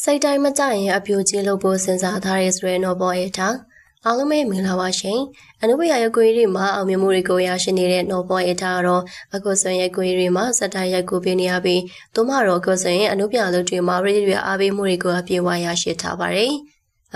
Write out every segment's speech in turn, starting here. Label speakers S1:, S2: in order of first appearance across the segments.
S1: စိတ်တိုင်းမကြရင်အပြိုကြီးလုပ်ဖို့စဉ်းစားထားရဲဆိုတဲ့နော်ဘောရဲ့ထားအားလုံးပဲမင်္ဂလာပါရှင်အနုပညာရုပ်ကွေးတွေမှာအောင်မြင်မှုတွေကိုရရှိနေတဲ့နော်ဘောရဲ့ထားကတော့အခုဆိုရင်ကွေးတွေမှာစက်တိုင်းရိုက်ကူပေးနေရပြီးသူမတော့အခုဆိုရင်အနုပညာလုပ်တွေမှာရည်ရွယ်အားပေးမှုတွေကိုအပြည့်အဝရရှိထားပါတယ်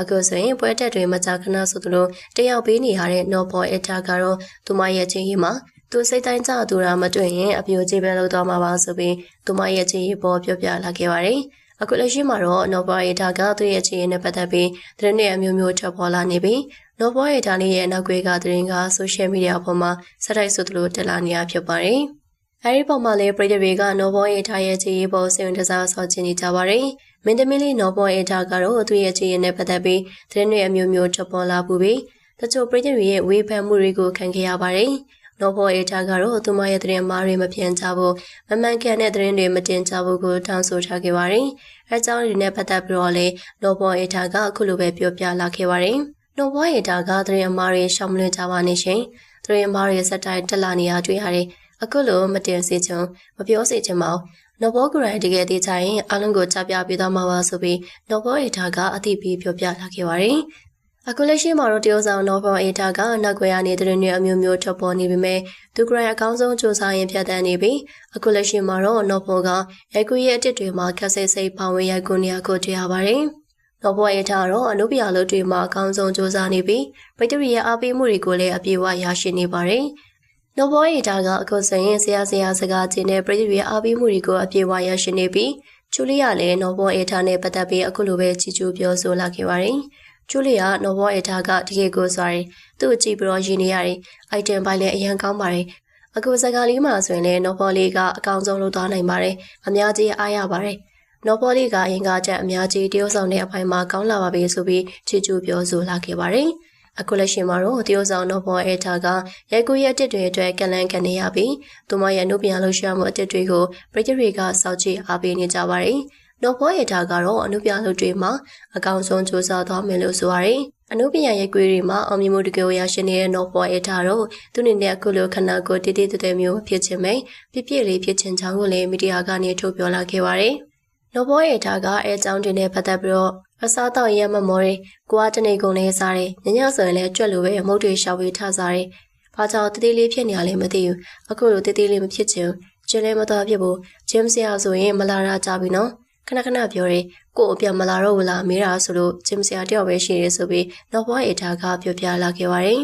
S1: အခုဆိုရင်ပွဲတက်တွေမကြာခဏဆိုသလိုတယောက်ပေးနေရတဲ့နော်ဘောရဲ့ထားကတော့သူမရဲ့ချင်းကြီးမှာသူစိတ်တိုင်းကြသူတာမတွေ့ရင်အပြိုကြီးပဲလုပ်တော့မှာပါဆိုပြီးသူမရဲ့ချင်းကြီးပေါ်ပြောပြလာခဲ့ပါတယ် အခုလက်ရှိမှာတော့နော်ဘော်ရီတာကသူ့ရဲ့ခြေရင်းနဲ့ပတ်သက်ပြီးသတင်းတွေအမျိုးမျိုးထွက်ပေါ်လာနေပြီးနော်ဘော်ရီတာလေးရဲ့နောက်ွယ်ကသတင်းကဆိုရှယ်မီဒီယာပေါ်မှာဆက်တိုက်ဆိုသလိုတက်လာနေတာဖြစ်ပါတယ်။အဲဒီပေါ်မှာလည်းပြည်သူတွေကနော်ဘော်ရီတာရဲ့ခြေရင်းပေါ်စိတ်ဝင်စားဆော့ချင်နေကြပါတယ်။မင်းသမီးလေးနော်ဘော်ရီတာကတော့သူ့ရဲ့ခြေရင်းနဲ့ပတ်သက်ပြီးသတင်းတွေအမျိုးမျိုးထွက်ပေါ်လာပူပြီးတချို့ပြည်သူတွေရဲ့ဝေဖန်မှုတွေကိုခံခဲ့ရပါတယ်။ နော်ဘောအေတာကတော့သူမရဲ့သတင်းမားတွေမပြန်ကြဖို့မမှန်ကန်တဲ့သတင်းတွေမတင်ကြဖို့ကိုတောင်းဆိုထားခဲ့ပါတယ်။အဲကြောင့်ဒီနဲ့ပတ်သက်ပြီးတော့လေနော်ဘောအေတာကအခုလိုပဲပြောပြလာခဲ့ပါတယ်။နော်ဘောအေတာကသတင်းမားတွေရှောင်မလွှင့်ကြပါနဲ့ရှင်။သတင်းမားတွေစက်တိုင်းတက်လာနေရတွေ့ရတယ်။အခုလိုမတင်စေချင်မပြောစေချင်ပါဘူး။နော်ဘောဂရိုင်းတကယ်တည်ချင်အလုံးကိုချပြပေးသွားမှာပါဆိုပြီးနော်ဘောအေတာကအသိပေးပြောပြလာခဲ့ပါတယ်။ အခုလက်ရှိမှာတော့တရုတ်ဆောင်နော်ဘောအေတာကနောက်ွယ်ရနေတဲ့တွေအမျိုးမျိုးထွက်ပေါ်နေပေမဲ့သူကရိုင်အကောင်းဆုံးစူးစမ်းရင်ဖြတ်တန်းနေပြီးအခုလက်ရှိမှာတော့နော်ဘောကရိုက်ကူရဲ့အတစ်တွေမှာခက်ဆဲစိတ်ပေါဝင်ရိုက်ကူနေရကိုတွေ့ရပါတယ်။နော်ဘောအေတာတော့အနုပညာလုပ်တွေမှာအကောင်းဆုံးစူးစမ်းနေပြီးဘက်တရီရဲ့အားပေးမှုတွေကိုလည်းအပြည့်အဝရရှိနေပါတယ်။နော်ဘောအေတာကအခုဆိုရင်ဆရာဆရာစကားချင်းနဲ့ပရိသတ်ရဲ့အားပေးမှုတွေကိုအပြည့်အဝရရှိနေပြီးချူလီကလည်းနော်ဘောအေတာနဲ့ပတ်သက်ပြီးအခုလိုပဲချီချူပြောဆိုလာခဲ့ပါတယ်။ ကျူလီယာနော်ဘောအေတာကတကယ်ကိုဆိုရင်သူ့အကြည့်ပြီးတော့ရင်းနေရတယ်။အိုက်တမ်ပိုင်းလည်းအရန်ကောင်းပါတယ်။အခုစကားလေးမှာဆိုရင်လည်းနော်ဘောလေးကအကောင်းဆုံးလုပ်သွားနိုင်ပါတယ်။အများကြီးအားရပါတယ်။နော်ဘောလေးကအရင်ကချက်အများကြီးတရုတ်ဆောင်တဲ့အပိုင်းမှာကောင်းလာပါပြီဆိုပြီးချီချူပြောဆိုလာခဲ့ပါတယ်။အခုလက်ရှိမှာတော့တရုတ်ဆောင်နော်ဘောအေတာကရိုက်ကူရဲ့အတစ်တွေအတွက်ကလန်ကနေရပြီးသူမရဲ့နှုတ်ပြန်လှရှာမှုအတစ်တွေကိုပရိသတ်တွေကစောင့်ကြည့်အားပေးနေကြပါတယ်။ နော်ဘောရတာကတော့အနုပြလုပ်တွေမှာအကောင်ဆုံးစူးစမ်းသွားမယ်လို့ဆိုရတယ်။အနုပညာရဲ့ကွေးတွေမှာအောင်မြင်မှုတကယ်ရရှိနေတဲ့နော်ဘောရတာတော့သူနေနဲ့အခုလိုခဏကိုတည်တည်တဲ့မျိုးဖြစ်ချင်မယ်။ပြပြလေးဖြစ်ချင်ချောင်းကိုလည်းမီဒီယာကနေထုတ်ပြောလာခဲ့ပါတယ်။နော်ဘောရတာကအဲအကြောင်းတွေနဲ့ပတ်သက်ပြီးတော့အစားတော့ရမမော်တယ်။ကိုကတနေကုန်လေးစားတယ်။ညညဆိုရင်လည်းကြွက်လိုပဲမုတ်တွေရှောက်ပြီးထစားတယ်။ဘာကြောင့်တတိလေးဖြစ်နေရလဲမသိဘူး။အခုလိုတတိလေးမဖြစ်ချင်ဘူး။ကျင်းလည်းမတော်ဖြစ်ဘူး။ဂျင်းဆရာဆိုရင်မလာရကြပြီနော်။ ခဏခဏပြောတယ်ကို့အပြမလာတော့ဘူးလားမေးတာဆိုလို့ဂျင်းဆရာတယောက်ပဲရှိရဲဆိုပြီးနောက်ဘွားအေတာကပြောပြလာခဲ့ပါတယ်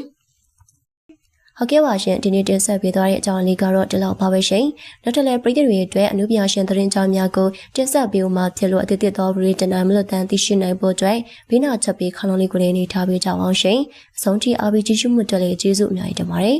S1: ဟုတ်ကဲ့ပါရှင်ဒီနေ့တင်ဆက်ပေးသွားတဲ့အကြောင်းလေးကတော့ဒီလောက်ပါပဲရှင်နောက်ထပ်လည်းပြည်သူတွေအတွက်အမှုပြရှင်သတင်းကြောင်းများကိုတင်ဆက်ပေးဦးမှာဖြစ်လို့အသစ်သစ်သောဗရီတနိုင်မလို့တန်သိရှိနိုင်ဖို့အတွက်ဘိနာချက်ပေးခလုံးလေးကိုလည်းနေထားပေးကြအောင်ရှင်အဆုံးထိ RPG ရှိမှုတက်လေးကျေးဇူးအများကြီးတင်ပါတယ်